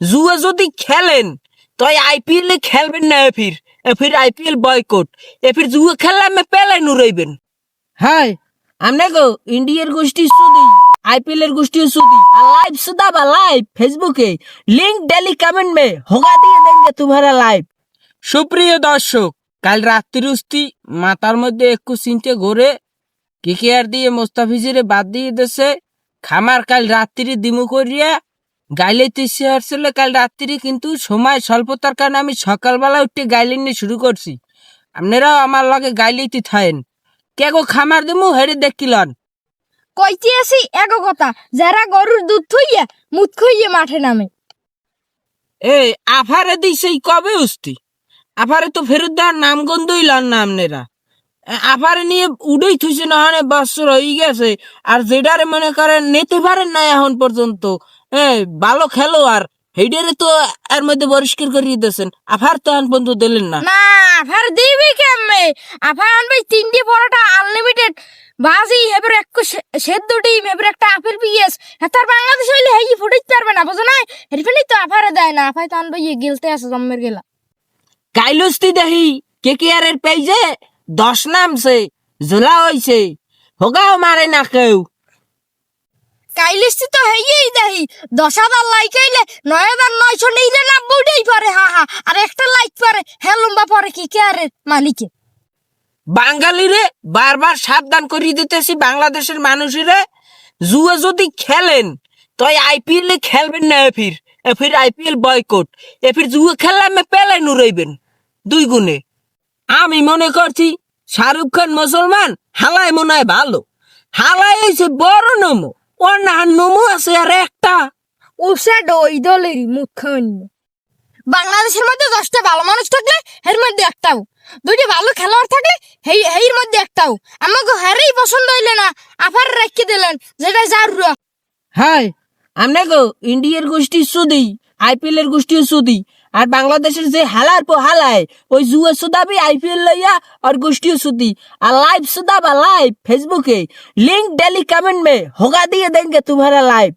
জুয়া যদি খেলেন তাই আইপিএল এ খেলবেন না এফির। এফির আইপিএল বয়কট এফির জুয়া খেললে আমি পেলাই নুরাইবেন। হ্যাঁ আমরা গো ইন্ডিয়ার গোষ্ঠী সুদি আইপিএল এর গোষ্ঠী সুদি। আর লাইভ সুদা বা লাইভ ফেসবুকে লিংক ডেলি কমেন্ট মে হোগা দিয়ে দেনগে তোমারা লাইভ সুপ্রিয় দর্শক কাল রাত্রির উস্তি মাথার মধ্যে একটু চিনতে ঘোরে কেকেআর দিয়ে মোস্তাফিজিরে বাদ দিয়ে দেশে খামার কাল রাত্রি দিমু করিয়া গাইলে তিসে আসলে কাল রাত্রি কিন্তু সময় স্বল্পতার কারণে আমি সকালবেলা উঠে গাইলে নিয়ে শুরু করছি। আপনারাও আমার লগে গাইলেই থাকেন কে গো খামার দিমু হেরে দেখিলন। কইতে আসি এক কথা যারা গরুর দুধ থইয়া মুত খইয়ে মাঠে নামে। এই আফারে দিছেই কবে উস্তি? আফারে তো ফেরত দেওয়ার নাম গন্ধই লন না আপনারা। আফারে নিয়ে উড়েই থুইছে না হয় বছর হয়ে গেছে আর যেটারে মনে করেন নিতে পারেন না এখন পর্যন্ত। এই ভালো খেলো আর। হেডারে তো এর মধ্যে পরিষ্কার করিয়ে দিয়েছেন আফার তো এখন পর্যন্ত দিলেন না। না আফার দিবি কেমনে? আফার আনবে তিনটি পরোটা আনলিমিটেড বাজি এবার এক সেদ্ধ ডিম এবার একটা আপেল পিএস তার বাংলাদেশ হইলে হেই ফুটাইতে পারবে না বুঝো না এর তো আফারে দেয় না। আফাই তো আনবে ইয়ে গেলতে আছে জম্মের গেলা। কাইলুস্তি দেখি কে কে আর এর পেজে দশ নামছে ঝোলা হইছে। হোগাও মারে না কেউ। কাইলিস্তি তো হেই দেহি। দশ হাজার লাইক হইলে নয় হাজার নয়শো নিলে না বুড়েই পারে, হা হা। আর একটা লাইক পারে হ্যাঁ লম্বা পরে কি কে আরে মালিকে বাঙালিরে বারবার সাবধান করিয়ে দিতেছি বাংলাদেশের মানুষেরে। জুয়া যদি খেলেন তাই আইপিএল এ খেলবেন না এফির। এফির আইপিএল বয়কট এফির জুয়া খেললে আমি পেলে নুরাইবেন, দুই গুণে। আমি মনে করছি শাহরুখ খান মুসলমান হালাই মনে হয় ভালো। হালাই হয়েছে বড় নমো। ওর না নমো আছে আর একটা। ওসা ওই দলেরই মুখ্যমন্ত্রী বাংলাদেশের মধ্যে দশটা ভালো মানুষ থাকলে এর মধ্যে একটাও। দুইটা ভালো খেলোয়াড় থাকলে হেই হের মধ্যে একটাও। আমাকে হেরেই পছন্দ হইলে না আবার রেখে দিলেন যেটা যার হ্যাঁ আমরা গো ইন্ডিয়ার গোষ্ঠী সুদি আইপিএল এর গোষ্ঠী সুদি আর বাংলাদেশের যে হালার পো হালায়, ওই জুয়ে সুদাবি আইপিএল লইয়া আর গোষ্ঠীয় সুদি। আর লাইভ সুদাবা লাইভ ফেসবুকে লিঙ্ক ডেলি কমেন্ট মে হোগা দিয়ে দেন তোমারা লাইভ